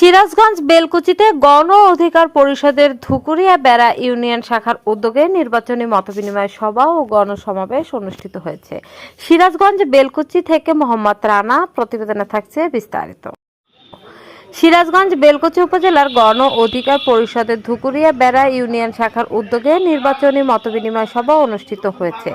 সিরাজগঞ্জ বেলকুচিতে গণ অধিকার পরিষদের ধুকুরিয়া বেড়া ইউনিয়ন শাখার উদ্যোগে নির্বাচনী মতবিনিময় সভা ও গণসমাবেশ অনুষ্ঠিত হয়েছে। সিরাজগঞ্জ বেলকুচি থেকে মোহাম্মদ রানা, প্রতিবেদনে থাকছে বিস্তারিত। সিরাজগঞ্জ বেলকুচি উপজেলার গণ অধিকার পরিষদের ধুকুরিয়া বেড়া ইউনিয়ন শাখার উদ্যোগে নির্বাচনী মতবিনিময় সভা অনুষ্ঠিত হয়েছে।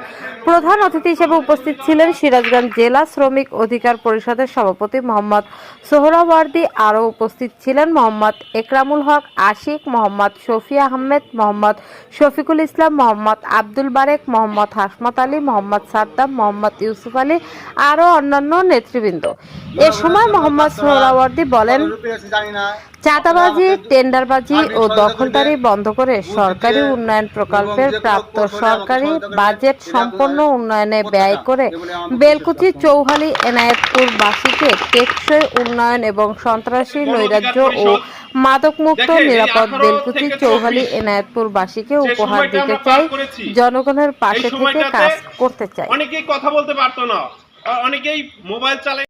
প্রধান অতিথি হিসেবে উপস্থিত ছিলেন সিরাজগঞ্জ জেলা শ্রমিক অধিকার পরিষদের সভাপতি মোহাম্মদ সোহরাওয়ার্দী। আরও উপস্থিত ছিলেন মোহাম্মদ একরামুল হক, আশিক, মোহাম্মদ শফি আহমেদ, মোহাম্মদ শফিকুল ইসলাম, মোহাম্মদ আব্দুল বারেক, মোহাম্মদ হাসমত আলী, মোহাম্মদ সাদ্দাম, মোহাম্মদ ইউসুফ আলী, আরও অন্যান্য নেতৃবৃন্দ। এ সময় মোহাম্মদ সোহরাওয়ার্দী বলেন, চাঁদাবাজি, টেন্ডারবাজি ও দখলদারি বন্ধ করে সরকারি উন্নয়ন প্রকল্পের প্রাপ্ত সরকারি বাজেট সম্পন্ন উন্নয়নে ব্যয় করে বেলকুচি চৌহালি এনায়েতপুর বাসীকে টেকসই উন্নয়ন এবং সন্ত্রাসী নৈরাজ্য ও মাদকমুক্ত নিরাপদ বেলকুচি চৌহালি এনায়েতপুর বাসীকে উপহার দিতে চাই জনগণের পাশে থেকে কাজ করতে চাই। অনেকেই কথা বলতে পারতো না। অনেকেই মোবাইল চালায়